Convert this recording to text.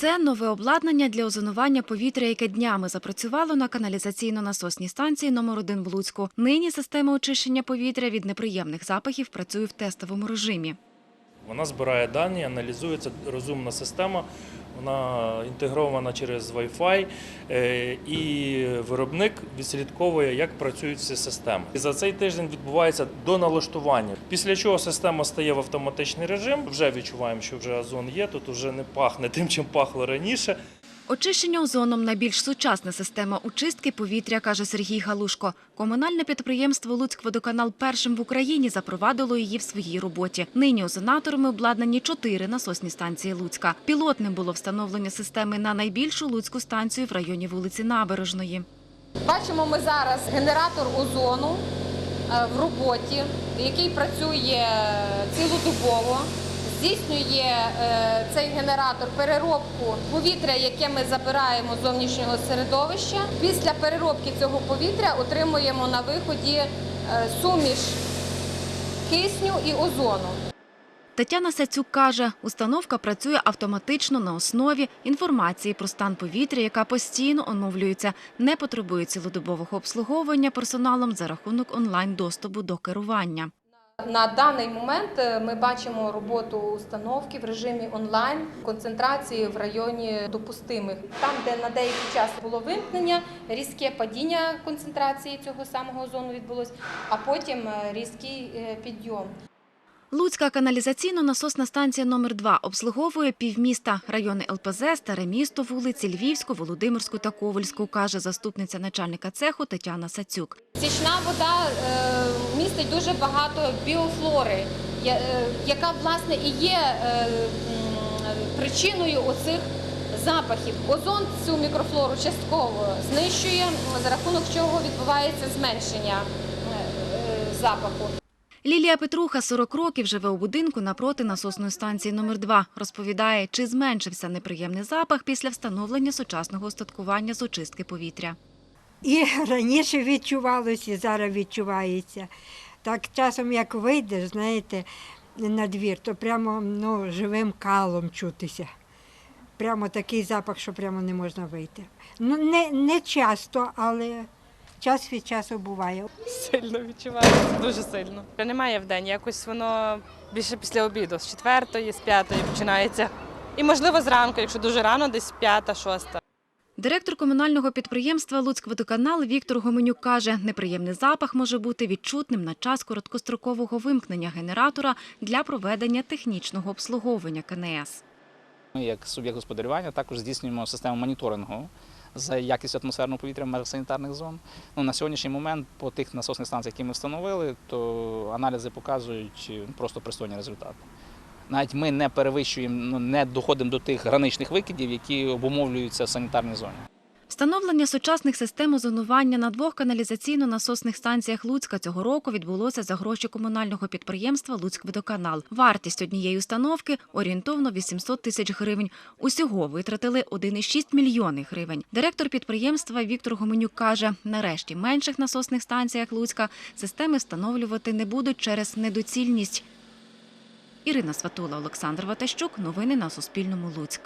Це нове обладнання для озонування повітря, яке днями запрацювало на каналізаційно-насосній станції номер 1 в Луцьку. Нині система очищення повітря від неприємних запахів працює в тестовому режимі. Вона збирає дані, аналізується розумна система. Вона інтегрована через Wi-Fi, е, і виробник відслідковує, як працюють ці системи. І за цей тиждень відбувається до налаштування. Після чого система стає в автоматичний режим. Вже відчуваємо, що вже озон є. Тут вже не пахне тим, чим пахло раніше. Очищення озоном найбільш сучасна система очистки повітря, каже Сергій Галушко. Комунальне підприємство «Луцькводоканал» першим в Україні запровадило її в своїй роботі. Нині озонаторами обладнані чотири насосні станції Луцька. Пілотним було встановлення системи на найбільшу луцьку станцію в районі вулиці Набережної. Бачимо ми зараз генератор озону е, в роботі, який працює цілодобово. Здійснює е, цей генератор переробку повітря, яке ми забираємо з зовнішнього середовища. Після переробки цього повітря отримуємо на виході е, суміш кисню і озону. Тетяна Сацюк каже, установка працює автоматично на основі інформації про стан повітря, яка постійно оновлюється, не потребує цілодобового обслуговування персоналом за рахунок онлайн-доступу до керування. На даний момент е, ми бачимо роботу установки в режимі онлайн, концентрації в районі допустимих. Там, де на деякий час було вимкнення, різке падіння концентрації цього самого озону відбулось, а потім е, різкий е, підйом. Луцька каналізаційно-насосна станція номер 2 обслуговує півміста, райони ЛПЗ, Старе місто, вулиці Львівську, Володимирську та Ковальську, каже заступниця начальника цеху Тетяна Сацюк. Стічна вода е, містить дуже багато біофлори, е, яка власне і є е, причиною оцих запахів. Озон цю мікрофлору частково знищує, за рахунок чого відбувається зменшення запаху. Лілія Петруха 40 років живе у будинку напроти насосної станції номер 2 Розповідає, чи зменшився неприємний запах після встановлення сучасного остаткування з очистки повітря. І раніше відчувалося, і зараз відчувається. Так часом, як вийдеш, знаєте, на двір, то прямо ну, живим калом чутися. Прямо такий запах, що прямо не можна вийти. Ну, не, не часто, але час від часу буває. Сильно відчувається, дуже сильно. Немає в день, якось воно більше після обіду, з четвертої, з п'ятої починається. І можливо зранку, якщо дуже рано, десь п'ята, шоста. Директор комунального підприємства «Луцькводоканал» Віктор Гоменюк каже, неприємний запах може бути відчутним на час короткострокового вимкнення генератора для проведення технічного обслуговування КНС. Ми, як суб'єкт господарювання, також здійснюємо систему моніторингу за якість атмосферного повітря в межах санітарних зон. Ну, на сьогоднішній момент по тих насосних станціях, які ми встановили, то аналізи показують просто пристойні результати. Навіть ми не перевищуємо, ну, не доходимо до тих граничних викидів, які обумовлюються в санітарній зоні. Встановлення сучасних систем озонування на двох каналізаційно-насосних станціях Луцька цього року відбулося за гроші комунального підприємства «Луцькводоканал». Вартість однієї установки – орієнтовно 800 тисяч гривень. Усього витратили 1,6 мільйони гривень. Директор підприємства Віктор Гоменюк каже, нарешті менших насосних станціях Луцька системи встановлювати не будуть через недоцільність. Ірина Сватула, Олександр Ватащук. Новини на Суспільному. Луцьк.